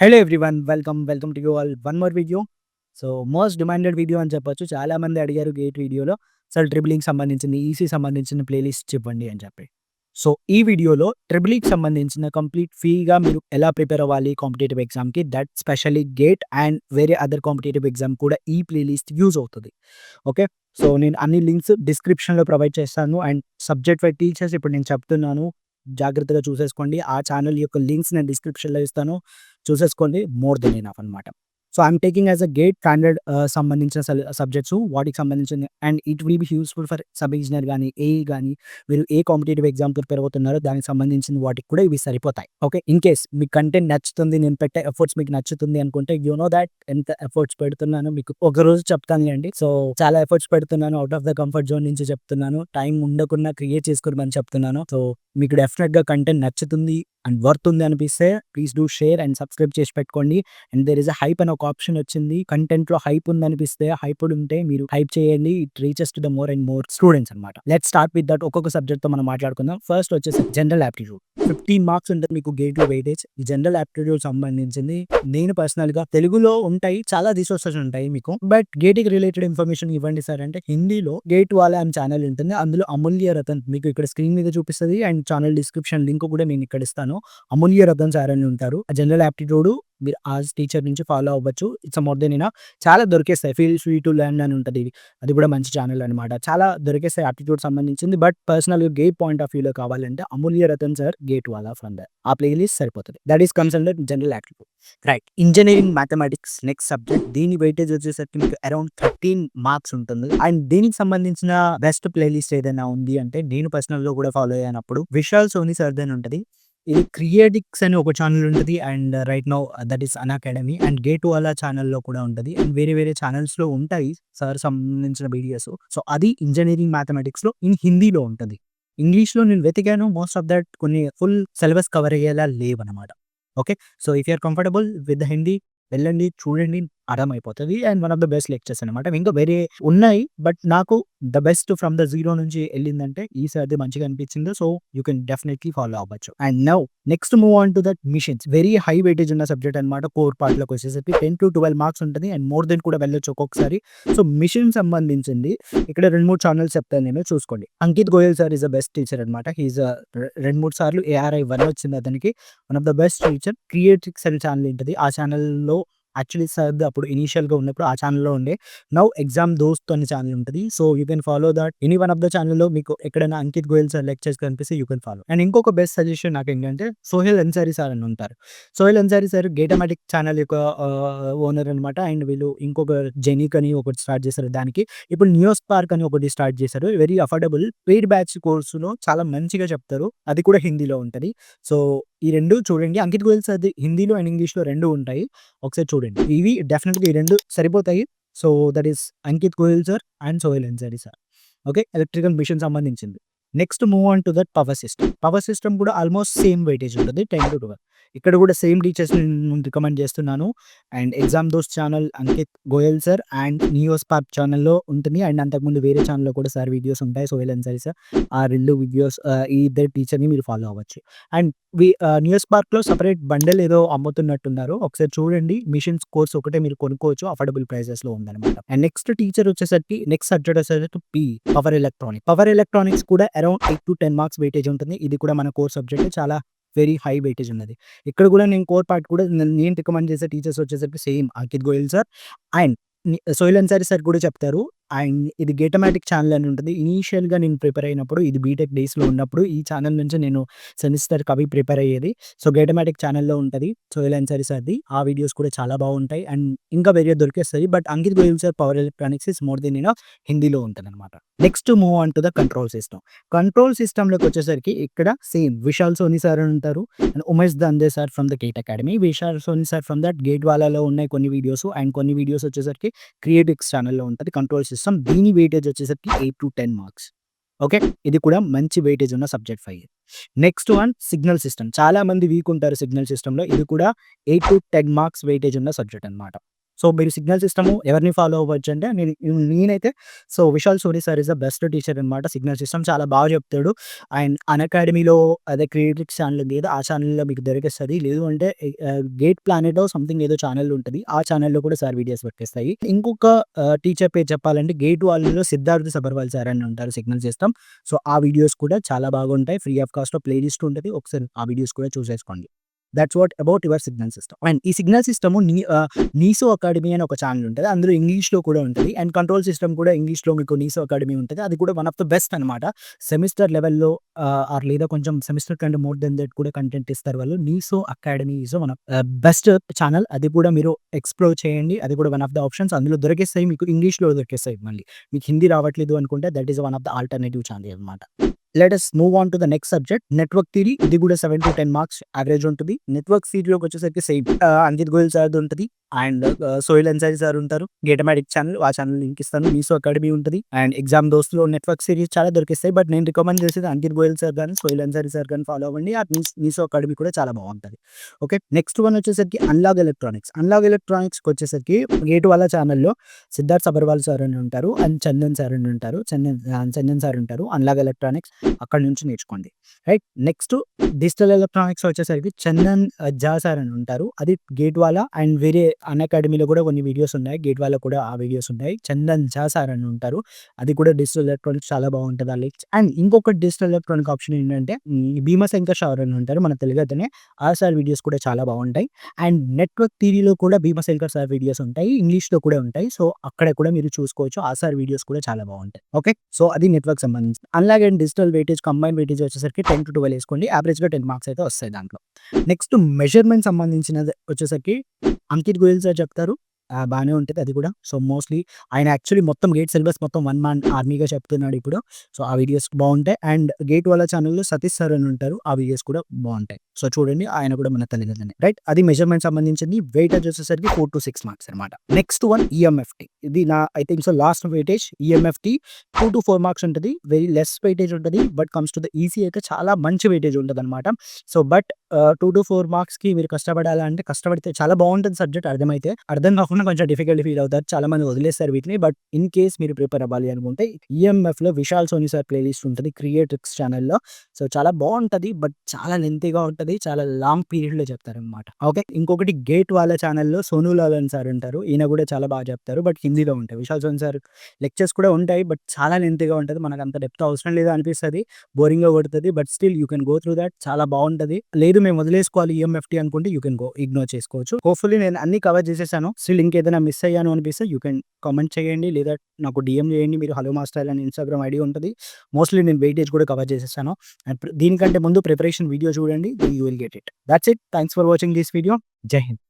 Hello everyone welcome welcome to you all one more video so most demanded video అని చెప్పొచ్చు. చాలా మంది అడిగారు గేట్ వీడియోలో సార్ ట్రిబులింగ్ సంబంధించిన ఈసీ సంబంధించిన ప్లేలిస్ట్ చెప్పండి అని చెప్పి. సో ఈ వీడియోలో ట్రిబులింగ్ e సంబంధించిన కంప్లీట్ ఫీగా మీరు ఎలా ప్రిపేర్ అవ్వాలి కాంపిటేటివ్ ఎగ్జామ్కి దట్ స్పెషల్లీ గేట్ అండ్ వేరే అదర్ కాంపిటేటివ్ ఎగ్జామ్ కూడా ఈ ప్లేలిస్ట్ యూజ్ అవుతుంది. ఓకే సో నేను అన్ని లింక్స్ డిస్క్రిప్షన్లో ప్రొవైడ్ చేస్తాను. అండ్ సబ్జెక్ట్ వైజ్ టీచర్స్ ఇప్పుడు నేను చెప్తున్నాను. జాగ్రత్తగా చూసేసుకోండి. ఆ ఛానల్ యొక్క లింక్స్ నేను డిస్క్రిప్షన్లో ఇస్తాను. చూసేసుకోండి. మోర్ దెన్ ఎనఫ్ అనమాట so I'm taking as a GATE standard సంబంధించిన సబ్జెక్ట్స్ వాటికి సంబంధించిన and it will be useful for sub engineer కానీ ఏ కానీ మీరు ఏ కాంపిటేటివ్ ఎగ్జామ్ ప్రిపేర్ అవుతున్నారో దానికి సంబంధించిన వాటికి కూడా ఇవి సరిపోతాయి. ఓకే ఇన్ కేస్ మీకు కంటెంట్ నచ్చుతుంది నేను పెట్టే ఎఫర్ట్స్ మీకు నచ్చుతుంది అనుకుంటే యూ నో దాట్ ఎంత ఎఫర్ట్స్ పెడుతున్నాను మీకు ఒక రోజు చెప్తాను అండి సో చాలా ఎఫర్ట్స్ పెడుతున్నాను out of the comfort zone నుంచి చెప్తున్నాను టైం ఉండకుండా క్రియేట్ చేసుకోమని చెప్తున్నాను. సో మీకు డెఫినెట్గా కంటెంట్ నచ్చుతుంది అండ్ వర్త్ ఉంది అనిపిస్తే please do share and subscribe చేసి పెట్టుకోండి. And there is a hype అని ఒక ఆప్షన్ వచ్చింది. కంటెంట్లో హైప్ ఉందనిపిస్తే హైప్ ఉంటే మీరు హైప్ చేయండి. It reaches to the more and more students అనమాట లెట్ స్టార్ట్ విత్ దట్ ఒక్కొక్క సబ్జెక్ట్తో మనం మాట్లాడుకుందాం. ఫస్ట్ వచ్చేసి జనరల్ ఆప్టిట్యూడ్ ఫిఫ్టీన్ మార్క్స్ ఉంటుంది మీకు గేట్ వెయిటేజ్ ఈ జనరల్ యాప్టిట్యూడ్ సంబంధించింది. నేను పర్సనల్గా తెలుగులో ఉంటాయి. చాలా రిసోర్సెస్ ఉంటాయి మీకు. బట్ గేట్కి రిలేటెడ్ ఇన్ఫర్మేషన్ ఇవ్వండి సార్ అంటే హిందీలో గేట్ వాళ్ళ ఛానల్ ఉంటుంది. అందులో అమూల్య రతన్ మీకు ఇక్కడ స్క్రీన్ మీద చూపిస్తుంది. అండ్ ఛానల్ డిస్క్రిప్షన్ లింక్ కూడా నేను ఇక్కడ ఇస్తాను. అమూల్య రతన్ సార్ అని ఉంటారు. ఆ జనరల్ యాప్టిట్యూడ్ మీరు ఆ టీచర్ నుంచి ఫాలో అవ్వచ్చు. ఇట్స్ మోర్ దెన్ ఇనా చాలా దొరికేస్తాయి. ఫీల్ స్వీట్ టు లెర్న్ అని ఉంటుంది ఇది. అది కూడా మంచి ఛానల్ అనమాట చాలా దొరికేస్తాయి ఆప్టిట్యూడ్ సంబంధించింది. But personal GATE point of వ్యూలో కావాలంటే Amulya Ratan sir GATE Wala from the ఆ ప్లేలిస్ట్ సరిపోతుంది. That is concern general aptitude right engineering mathematics next subject దీని వెయిటేజ్ వచ్చేసరికి మీకు అరౌండ్ థర్టీన్ మార్క్స్ ఉంటుంది. అండ్ దీనికి సంబంధించిన బెస్ట్ ప్లేలిస్ట్ ఏదైనా ఉంది అంటే నేను పర్సనల్లో కూడా ఫాలో అయినప్పుడు విశాల్ సోని సర్ది ఉంటుంది. ఇది క్రియేటిక్స్ అని ఒక ఛానల్ ఉంటుంది. And right now that is Unacademy and GATE అలా ఛానల్లో కూడా ఉంటుంది. అండ్ వేరే వేరే ఛానల్స్లో ఉంటాయి. సార్ సంబంధించిన వీడియోస్ సో అది ఇంజనీరింగ్ మ్యాథమెటిక్స్లో ఇన్ హిందీలో ఉంటుంది. ఇంగ్లీష్లో నేను వెతికాను. మోస్ట్ ఆఫ్ దట్ కొన్ని ఫుల్ సిలబస్ కవర్ అయ్యేలా లేవన్నమాట okay so if you're comfortable with Hindi వెళ్ళండి చూడండి. అర్థమైపోతుంది and one of the best lectures అనమాట ఇంకా వేరే ఉన్నాయి బట్ నాకు the best from the zero నుంచి వెళ్ళిందంటే ఈసారి మంచిగా అనిపించింది. So you can definitely follow అవ్వచ్చు. And now next move on to that machines very high weightage ఉన్న సబ్జెక్ట్ అనమాట కోర్ పార్ట్లోకి వచ్చేసరికి టెన్ టు ట్వెల్వ్ మార్క్స్ ఉంటుంది అండ్ మోర్ దెన్ కూడా వెళ్ళొచ్చు ఒక్కొక్కసారి. సో మిషన్ సంబంధించింది ఇక్కడ రెండు మూడు ఛానల్స్ చెప్తాను నేను చూసుకోండి. Ankit Goyal sir is the best teacher అనమాట హీజ్ రెండు మూడు సార్లు ఏఆర్ఐ వన్ వచ్చింది అతనికి. One of the best teacher క్రియేటిక్స్ అనే ఛానల్ ఉంటుంది. ఆ ఛానల్లో యాక్చువల్లీ సార్ అప్పుడు ఇనీషియల్గా ఉన్నప్పుడు ఆ ఛానల్లో ఉండే. నౌ ఎగ్జామ్ దోస్త్ అనే ఛానల్ ఉంటుంది. So you can follow that any one of the ఛానల్లో మీకు ఎక్కడైనా అంకిత్ గోయల్ సార్ లెక్చర్స్ కనిపిస్తే యూ కెన్ ఫాలో. అండ్ ఇంకొక బెస్ట్ సజెషన్ నాకు ఏంటంటే సోహెల్ అన్సారీ సార్ అని ఉంటారు. Sohail Ansari sir Gatematic channel యొక్క ఓనర్ అనమాట అండ్ వీళ్ళు ఇంకొక జెనిక్ అని ఒకటి స్టార్ట్ చేశారు దానికి. ఇప్పుడు న్యూస్ పార్క్ అని ఒకటి స్టార్ట్ చేశారు. Very affordable. పెయిడ్ బ్యాచ్ కోర్సులో చాలా మంచిగా చెప్తారు. అది కూడా హిందీలో ఉంటుంది. సో ఈ రెండు చూడండి. అంకిత్ గోయల్ సార్ హిందీలో అండ్ ఇంగ్లీష్లో రెండు ఉంటాయి. ఒకసారి చూడండి. ఇవి డెఫినెట్గా ఈ రెండు సరిపోతాయి. So that is Ankit Goyal sir and Sohail Ansari sir. Okay? Electrical machine సంబంధించింది. Next move on to that power system. Power system కూడా ఆల్మోస్ట్ సేమ్ వెయిటేజ్ ఉంటుంది. Ten to twelve. ఇక్కడ కూడా సేమ్ టీచర్స్ నేను రికమెండ్ చేస్తున్నాను. And exam those channel Ankit Goyal sir and news పాప్ ఛానల్లో ఉంటుంది. అండ్ అంతకుముందు వేరే ఛానల్లో కూడా సార్ వీడియోస్ ఉంటాయి. సో వెళ్ళండి సరే సార్ ఆ రెండు వీడియోస్ ఈ ఇద్దరు టీచర్ని మీరు ఫాలో అవ్వచ్చు. అండ్ వి న్యూస్ పార్క్లో సపరేట్ బండల్ ఏదో అమ్ముతున్నట్టున్నారు. ఒకసారి చూడండి. మిషన్స్ కోర్స్ ఒకటే మీరు కొనుక్కోవచ్చు. అఫోర్డబుల్ ప్రైసెస్లో ఉందన్నమాట. అండ్ నెక్స్ట్ టీచర్ వచ్చేసరికి నెక్స్ట్ సబ్జెక్ట్ వచ్చేసరికి P power electronic power electronics కూడా around eight to ten marks weightage ఉంటుంది. ఇది కూడా మన కోర్స్ సబ్జెక్ట్. చాలా వెరీ హై వెయిటేజ్ ఉన్నది. ఇక్కడ కూడా నేను కోర్ పార్ట్ కూడా నేను రికమెండ్ చేసే టీచర్స్ వచ్చేసరికి same. Ankit Goyal sir and Sohail Ansari sir కూడా చెప్తారు. అండ్ ఇది గేటమాటిక్ ఛానల్ అని ఉంటుంది. ఇనీషియల్గా నేను ప్రిపేర్ అయినప్పుడు ఇది బీటెక్ డేస్లో ఉన్నప్పుడు ఈ ఛానల్ నుంచి నేను సెమిస్టర్ కవి ప్రిపేర్ అయ్యేది. సో గేటమాటిక్ ఛానల్లో ఉంటుంది. సోయల్ అన్సారీ సార్ది. ఆ వీడియోస్ కూడా చాలా బాగుంటాయి. అండ్ ఇంకా వేరే దొరికేస్తుంది. But Ankit Goyal sir power electronics is more then in హిందీలో ఉంటుంది అనమాట next move on to the control system control సిస్టమ్లోకి వచ్చేసరికి ఇక్కడ సేమ్ విశాల్ సోని సార్ అని ఉంటారు. And Umesh Dhande sir from the GATE academy Vishal Soni sir from that GATE వాళ్ళలో ఉన్నాయి కొన్ని వీడియోస్. అండ్ కొన్ని వీడియోస్ వచ్చేసరికి క్రియేటిక్స్ ఛానల్లో ఉంటుంది. కంట్రోల్ సిస్టమ్ దీని వెయిటేజ్ వచ్చేసరికి eight to ten marks okay ఇది కూడా మంచి వెయిటేజ్ ఉన్న subject five next one signal system చాలా మంది వీక్ ఉంటారు సిగ్నల్ సిస్టంలో ఇది కూడా eight to ten marks weightage ఉన్న సబ్జెక్ట్ అనమాట సో మీరు సిగ్నల్ సిస్టమ్ ఎవరిని ఫాలో అవ్వచ్చు అంటే నేను నేనైతే so Vishal Soni sir is the best teacher అనమాట సిగ్నల్ సిస్టమ్ చాలా బాగా చెప్తాడు. అండ్ అన్ అకాడమీలో అదే క్రియేటివ్ ఛానల్ ఉంది ఆ ఛానల్లో మీకు దొరికేస్తుంది. లేదు అంటే గేట్ ప్లానెట్ సంథింగ్ ఏదో ఛానల్ ఉంటుంది. ఆ ఛానల్లో కూడా సార్ వీడియోస్ పెట్టేస్తాయి ఇంకొక టీచర్ పేరు చెప్పాలంటే గేట్ వాళ్ళలో సిద్ధార్థ్ సబర్వాల్ సార్ అని ఉంటారు సిగ్నల్ సిస్టమ్. సో ఆ వీడియోస్ కూడా చాలా బాగుంటాయి. ఫ్రీ ఆఫ్ కాస్ట్లో ప్లేలిస్ట్ ఉంటుంది. ఒకసారి ఆ వీడియోస్ కూడా చూసేసుకోండి. That's what about your signal system and ఈ సిగ్నల్ సిస్టమ్ నీ నీసో అకాడమీ అని ఒక ఛానల్ ఉంటుంది. అందులో ఇంగ్లీష్లో కూడా ఉంటుంది. అండ్ కంట్రోల్ సిస్టమ్ కూడా ఇంగ్లీష్లో మీకు నీసో అకాడమీ ఉంటుంది. అది కూడా వన్ ఆఫ్ ద బెస్ట్ అనమాట సెమిస్టర్ లెవెల్లో ఆర్ లేదా కొంచెం సెమిస్టర్ కంటే మోర్ దెన్ దట్ కూడా కంటెంట్ ఇస్తారు వాళ్ళు. Neso academy is one of best channel అది కూడా మీరు ఎక్స్ప్లోర్ చేయండి. అది కూడా వన్ ఆఫ్ ద ఆప్షన్స్ అందులో దొరికేస్తాయి మీకు ఇంగ్లీష్లో దొరికేస్తాయి మళ్ళీ. మీకు హిందీ రావట్లేదు అనుకుంటే that is one of the alternative channel అనమాట let us move on to the next subject network theory ఇది కూడా seven to ten marks average ఉంటుంది. నెట్వర్క్ థియరీలోకి వచ్చేసరికి సేమ్ అంజిత్ గోయల్ సార్ ఉంటుంది. అండ్ సోయిల్ అన్సారీ సార్ ఉంటారు. గేటమాటిక్ ఛానల్ ఆ ఛానల్ లింక్ ఇస్తాను. మీసో అకాడమీ ఉంటుంది. అండ్ ఎగ్జామ్ దోస్తులు నెట్వర్క్ సిరీస్ చాలా దొరికిస్తాయి. బట్ నేను రికమెండ్ చేసేది అంకిత్ గోయల్ సార్ కానీ సోయిల్ అన్సారీ సార్ కానీ ఫాలో అవ్వండి. ఆ మీసో అకాడమీ కూడా చాలా బాగుంటుంది. ఓకే? నెక్స్ట్ వన్ వచ్చేసరికి అన్లాగ్ ఎలక్ట్రానిక్స్. అన్లాగ్ ఎలక్ట్రానిక్స్కి వచ్చేసరికి గేట్ వాళ్ళ ఛానల్లో సిద్ధార్థ్ సబర్వాల్ సార్ అని ఉంటారు అండ్ చందన్ సార్ అని ఉంటారు. చందన్ చందన్ సార్ ఉంటారు. అన్లాగ్ ఎలక్ట్రానిక్స్ అక్కడ నుంచి నేర్చుకోండి. రైట్? నెక్స్ట్ డిజిటల్ ఎలక్ట్రానిక్స్ వచ్చేసరికి చందన్ జా సార్ అని ఉంటారు. అది గేట్ వాళ్ళ అండ్ వేరే అన్ అకాడమీలో కూడా కొన్ని వీడియోస్ ఉన్నాయి. గేట్ వాళ్ళ కూడా ఆ వీడియోస్ ఉన్నాయి చందన్ జా సార్ అని ఉంటారు. అది కూడా డిజిటల్ ఎలక్ట్రానిక్స్ చాలా బాగుంటుంది ఆ అండ్ ఇంకొక డిజిటల్ ఎలక్ట్రానిక్ ఆప్షన్ ఏంటంటే భీమశంకర్ సార్ అని ఉంటారు. మన తెలుగు అతనే. ఆ సార్ వీడియోస్ కూడా చాలా బాగుంటాయి. అండ్ నెట్వర్క్ థీరీలో కూడా భీమశంకర్ సార్ వీడియోస్ ఉంటాయి. ఇంగ్లీష్లో కూడా ఉంటాయి. సో అక్కడ కూడా మీరు చూసుకోవచ్చు. ఆ సార్ వీడియోస్ కూడా చాలా బాగుంటాయి. ఓకే? సో అది నెట్వర్క్ సంబంధించి. అలాగే డిజిటల్ వెయిటేజ్ కంబైన్ వెయిటేజ్ వచ్చేసరికి టెన్ టు ట్వెల్వ్ వేసుకోండి. యావరేజ్గా టెన్ మార్క్స్ అయితే వస్తాయి దాంట్లో. నెక్స్ట్ మెజర్మెంట్ సంబంధించినది వచ్చేసరికి అంకిత్ గోయల్ సార్ చెప్తారు బాగానే ఉంటుంది అది కూడా. సో మోస్ట్లీ ఆయన యాక్చువల్లీ మొత్తం గేట్ సిలబస్ మొత్తం వన్ మ్యాన్ ఆర్మీగా చెప్తున్నాడు ఇప్పుడు. సో ఆ వీడియోస్ బాగుంటాయి అండ్ గేట్ వాళ్ళ ఛానల్లో సతీష్ సార్ అని ఉంటారు. ఆ వీడియోస్ కూడా బాగుంటాయి సో చూడండి ఆయన కూడా మన తల్లిదండ్రులని. రైట్? అది మెజర్మెంట్ సంబంధించింది వెయిటేజ్ వచ్చేసరికి ఫోర్ టు సిక్స్ మార్క్స్ అనమాట నెక్స్ట్ వన్ ఈఎంఎఫ్టీ ఇది నా I think so last weightage. EMFT two to four marks ఉంటుంది. వెరీ లెస్ వెయిటేజ్ ఉంటుంది. But comes to the EC అయితే చాలా మంచి వెయిటేజ్ ఉంటుంది అనమాట so but two to four మార్క్స్కి మీరు కష్టపడాలంటే కష్టపడితే చాలా బాగుంటుంది సబ్జెక్ట్. అర్థమైతే అర్థం కాకుండా కొంచెం డిఫికల్ట్ ఫీల్ అవుతారు. చాలా మంది వదిలేస్తారు వీటిని. బట్ ఇన్ కేస్ మీరు ప్రిపేర్ అవ్వాలి అనుకుంటే ఈఎంఎఫ్లో విశాల్ సోనీ సార్ ప్లేలిస్ట్ ఉంటుంది క్రియేటిక్స్ ఛానల్లో సో చాలా బాగుంటుంది. బట్ చాలా లెంతీగా ఉంటుంది. చాలా లాంగ్ పీరియడ్లో చెప్తారనమాట ఓకే ఇంకొకటి గేట్ వాళ్ళ ఛానల్లో సోను లాలన్ సార్ ఉంటారు. ఈయన కూడా చాలా బాగా చెప్తారు. బట్ హిందీలో ఉంటాయి. విశాల్ సోని సార్ లెక్చర్స్ కూడా ఉంటాయి. బట్ చాలా లెంతీగా ఉంటుంది. మనకు అంత డెప్త్ అవసరం లేదు అనిపిస్తుంది. బోరింగ్గా కొడుతుంది. But still you can go through that చాలా బాగుంటుంది. లేదు మేము వదిలేసుకోవాలి ఈఎంఎఫ్టీ అనుకుంటే యూ కెన్ గో ఇగ్నోర్ చేసుకోవచ్చు. హోప్ఫుల్లీ నేను అన్ని కవర్ చేసేసాను. స్టిల్ ఇంకేదైనా మిస్ అయ్యాను అనిపిస్తే యూ కెన్ కామెంట్ చేయండి. లేదా నాకు డిఎం చేయండి. మీరు హలో మాస్టర్ అని ఇన్స్టాగ్రామ్ ఐడి ఉంటుంది. మోస్ట్లీ నేను వెయిటేజ్ కూడా కవర్ చేసేసాను అండ్ దీనికంటే ముందు ప్రిపరేషన్ వీడియో చూడండి. You will get it that's it thanks for watching this video Jai Hind